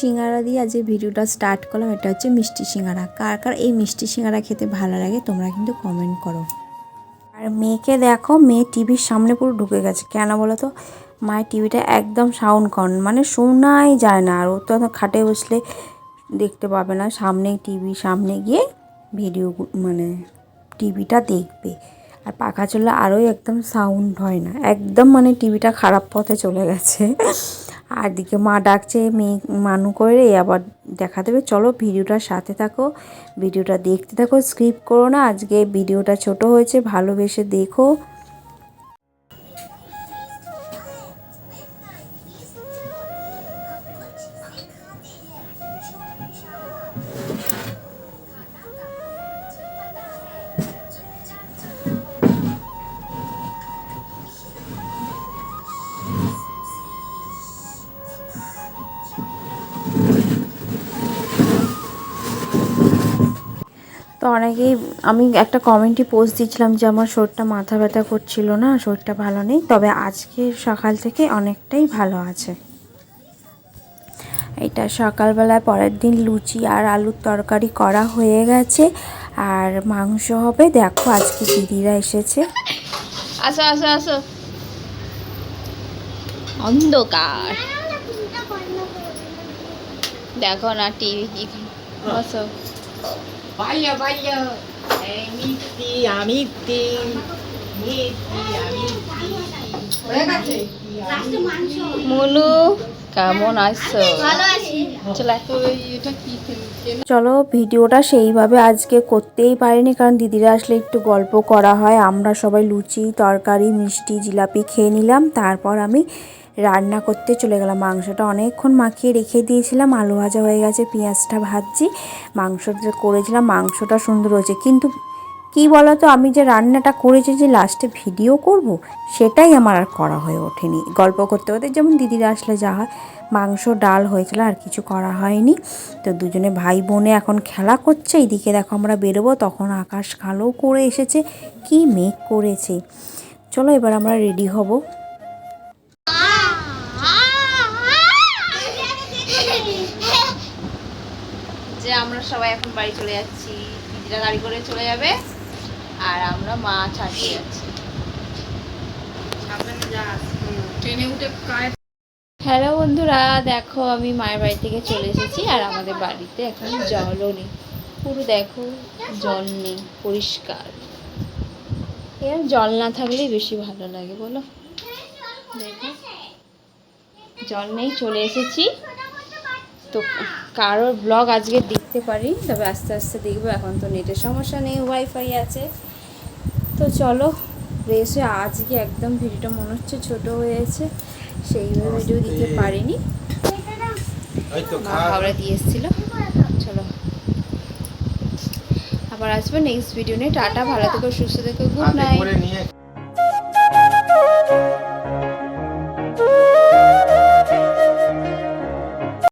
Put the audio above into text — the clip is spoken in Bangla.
সিঙ্গারা দিয়ে আজ ভিডিওটা স্টার্ট করলাম, এটা হচ্ছে মিষ্টি সিঙ্গারা। কার কার এই মিষ্টি সিঙ্গারা খেতে ভালো লাগে তোমরা কিন্তু কমেন্ট করো। আর মেয়েকে দেখো, মেয়ে টিভির সামনে পুরো ঢুকে গেছে। কেন বলো তো? মায়ের টিভিটা একদম সাউন্ড কম মানে শোনাই যায় না। আর ও তো খাটে বসলে দেখতে পাবে না। সামনে টিভি সামনে গিয়ে ভিডিও মানে টিভিটা দেখবে। আর পাখা চললে আরোই একদম সাউন্ড হয় না। একদম মানে টিভিটা খারাপ পথে চলে গেছে। আর দিকে মা ডাকছে, মেয়ে মানু করে, আবার দেখা দেবে। চলো ভিডিওটার সাথে থাকো, ভিডিওটা দেখতে থাকো, স্কিপ করো না। আজকে ভিডিওটা ছোট হয়েছে, ভালোবেসে দেখো। অনেকেই, আমি একটা কমেন্টে পোস্ট দিয়েছিলাম যে আমার শরীরটা মাথা ব্যথা করছিল না, শরীরটা ভালো নেই। তবে আজকে সকাল থেকে অনেকটাই ভালো আছে। এটা সকালবেলায় পরের দিন লুচি আর আলুর তরকারি করা হয়ে গেছে। আর মাংস হবে, দেখো আজকে দিদিরা এসেছে। আসো আসো আসো। অন্ধকার। দেখো না টিভি কি, বসো। Vaya, আমিত্তি মিষ্টি আমিত্তি মুনু কেমন আছো? চলো ভিডিওটা সেইভাবে আজকে করতেই পারিনি কারণ দিদিরা আসলে একটু গল্প করা হয়। আমরা সবাই লুচি তরকারি মিষ্টি জিলাপি খেয়ে নিলাম। তারপর আমি রান্না করতে চলে গেলাম। মাংসটা অনেকক্ষণ মাখিয়ে রেখে দিয়েছিলাম। আলু ভাজা হয়ে গেছে, পেঁয়াজটা ভাজছি। মাংসটা করেছিলাম, মাংসটা সুন্দর হয়েছে। কিন্তু কি বলতো, আমি যে রান্নাটা করেছি যে লাস্টে ভিডিও করব, সেটাই আমার আর করা হয়ে ওঠেনি। গল্প করতে করতে যেমন দিদিরা আসলে যা হয়, মাংস, ডাল হয়েছিল, আর কিছু করা হয়নি। তো দুজনে ভাই বোনে এখন খেলা করছে। এইদিকে দেখো আমরা বেরোবো, তখন আকাশ কালো করে এসেছে। কি মেঘ করেছে। চলো এবার আমরা রেডি হব। আমরা সবাই এখন বাড়ি চলে যাচ্ছি। দিদিরা গাড়ি করে চলে যাবে। আর আমরা মা ছাড়িয়ে যাচ্ছি। ট্রেনে উঠে হ্যালো বন্ধুরা দেখো আমি মায়ের বাড়ি থেকে চলে এসেছি আর আমাদের বাড়িতে এখন জলও নেই। পুরো দেখো জল নেই পরিষ্কার। এরকম জল না থাকলেই বেশি ভালো লাগে বলো। দেখো জল নেই চলে এসেছি। তো কারোর ব্লগ আজকে দেখতে পারি তবে আস্তে আস্তে দেখব এখন তো নেটের সমস্যা নেই ওয়াইফাই আছে। তো চলো রেসে আজকে একদম ভিডিওটা মনে হচ্ছে ছোটো হয়েছে সেইভাবে ভিডিও দিতে পারিনি। খাবার দিয়ে এসেছিল। চলো। আবার আসব নেক্সট ভিডিও নিয়ে। টাটা ভালো থেকো সুস্থ থেকো গুড নাইট